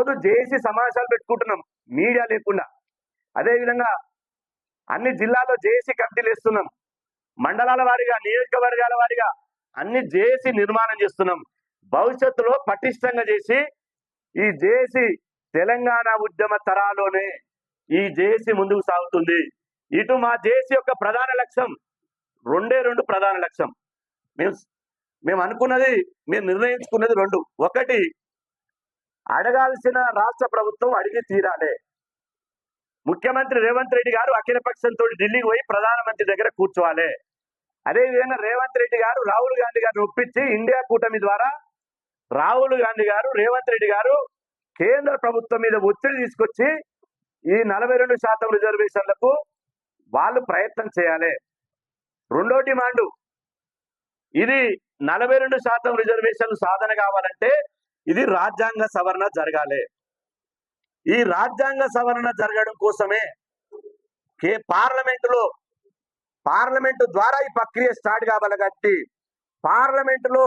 రోజు జేఏసీ సమావేశాలు పెట్టుకుంటున్నాం మీడియా లేకుండా. అదేవిధంగా అన్ని జిల్లాల్లో జేఏసీ కమిటీలు వేస్తున్నాం. మండలాల వారీగా నియోజకవర్గాల వారీగా అన్ని జేఏసీ నిర్మాణం చేస్తున్నాం. భవిష్యత్తులో పటిష్టంగా చేసి ఈ జేఏసీ తెలంగాణ ఉద్యమ తరాలోనే ఈ జేఏసీ ముందుకు సాగుతుంది. ఇటు మా జేఏసీ యొక్క ప్రధాన లక్ష్యం రెండే రెండు ప్రధాన లక్ష్యం. మేము మేము అనుకున్నది మేము నిర్ణయించుకున్నది రెండు. ఒకటి అడగాల్సిన రాష్ట్ర ప్రభుత్వం అడిగి తీరాలే. ముఖ్యమంత్రి రేవంత్ రెడ్డి గారు అఖిలపక్షంతో ఢిల్లీకి పోయి ప్రధానమంత్రి దగ్గర కూర్చోవాలి. అదేవిధంగా రేవంత్ రెడ్డి గారు రాహుల్ గాంధీ గారిని ఒప్పించి ఇండియా కూటమి ద్వారా రాహుల్ గాంధీ గారు రేవంత్ రెడ్డి గారు కేంద్ర ప్రభుత్వం మీద ఒత్తిడి తీసుకొచ్చి ఈ నలభై రెండు శాతం రిజర్వేషన్లకు వాళ్ళు ప్రయత్నం చేయాలి. రెండో డిమాండు ఇది నలభై రెండు శాతం రిజర్వేషన్లు సాధన కావాలంటే ఇది రాజ్యాంగ సవరణ జరగాలి. ఈ రాజ్యాంగ సవరణ జరగడం కోసమే కే పార్లమెంటులో పార్లమెంటు ద్వారా ఈ ప్రక్రియ స్టార్ట్ కావాలి కాబట్టి పార్లమెంటులో